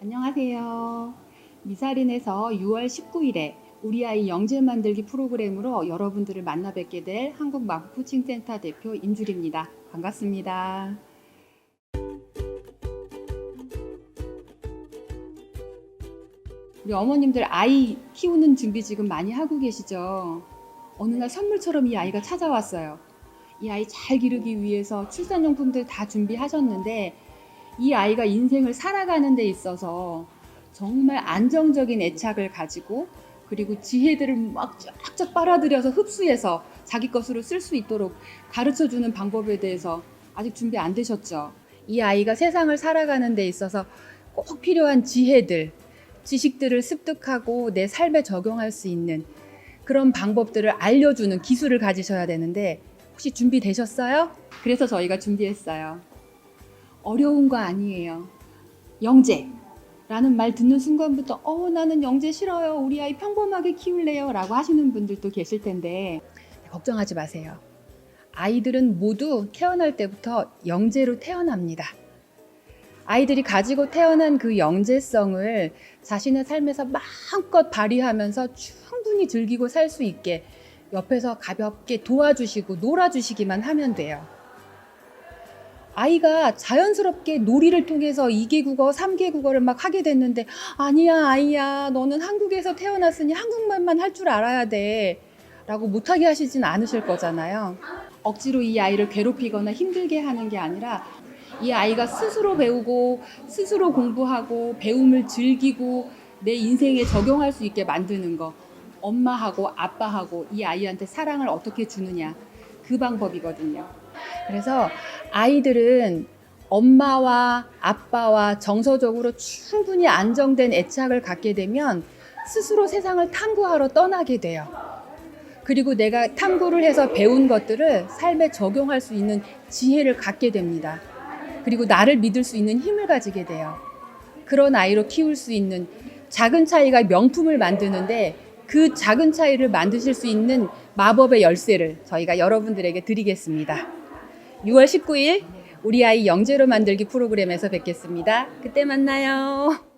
안녕하세요. 미사린에서 6월 19일에 우리 아이 영재 만들기 프로그램으로 여러분들을 만나 뵙게 될 한국 마포 코칭센터 대표 임주리입니다. 반갑습니다. 우리 어머님들 아이 키우는 준비 지금 많이 하고 계시죠? 어느 날 선물처럼 이 아이가 찾아왔어요. 이 아이 잘 기르기 위해서 출산용품들 다 준비하셨는데 이 아이가 인생을 살아가는 데 있어서 정말 안정적인 애착을 가지고 그리고 지혜들을 막 쫙쫙 빨아들여서 흡수해서 자기 것으로 쓸 수 있도록 가르쳐 주는 방법에 대해서 아직 준비 안 되셨죠? 이 아이가 세상을 살아가는 데 있어서 꼭 필요한 지혜들, 지식들을 습득하고 내 삶에 적용할 수 있는 그런 방법들을 알려주는 기술을 가지셔야 되는데 혹시 준비되셨어요? 그래서 저희가 준비했어요. 어려운 거 아니에요. 영재. 라는 말 듣는 순간부터 어 나는 영재 싫어요. 우리 아이 평범하게 키울래요. 라고 하시는 분들도 계실 텐데 걱정하지 마세요. 아이들은 모두 태어날 때부터 영재로 태어납니다. 아이들이 가지고 태어난 그 영재성을 자신의 삶에서 마음껏 발휘하면서 충분히 즐기고 살 수 있게 옆에서 가볍게 도와주시고 놀아주시기만 하면 돼요. 아이가 자연스럽게 놀이를 통해서 2개 국어, 3개 국어를 막 하게 됐는데 아니야, 아이야. 너는 한국에서 태어났으니 한국말만 할 줄 알아야 돼. 라고 못하게 하시진 않으실 거잖아요. 억지로 이 아이를 괴롭히거나 힘들게 하는 게 아니라 이 아이가 스스로 배우고 스스로 공부하고 배움을 즐기고 내 인생에 적용할 수 있게 만드는 거. 엄마하고 아빠하고 이 아이한테 사랑을 어떻게 주느냐. 그 방법이거든요. 그래서 아이들은 엄마와 아빠와 정서적으로 충분히 안정된 애착을 갖게 되면 스스로 세상을 탐구하러 떠나게 돼요. 그리고 내가 탐구를 해서 배운 것들을 삶에 적용할 수 있는 지혜를 갖게 됩니다. 그리고 나를 믿을 수 있는 힘을 가지게 돼요. 그런 아이로 키울 수 있는 작은 차이가 명품을 만드는데 그 작은 차이를 만드실 수 있는 마법의 열쇠를 저희가 여러분들에게 드리겠습니다. 6월 19일 우리 아이 영재로 만들기 프로그램에서 뵙겠습니다. 그때 만나요.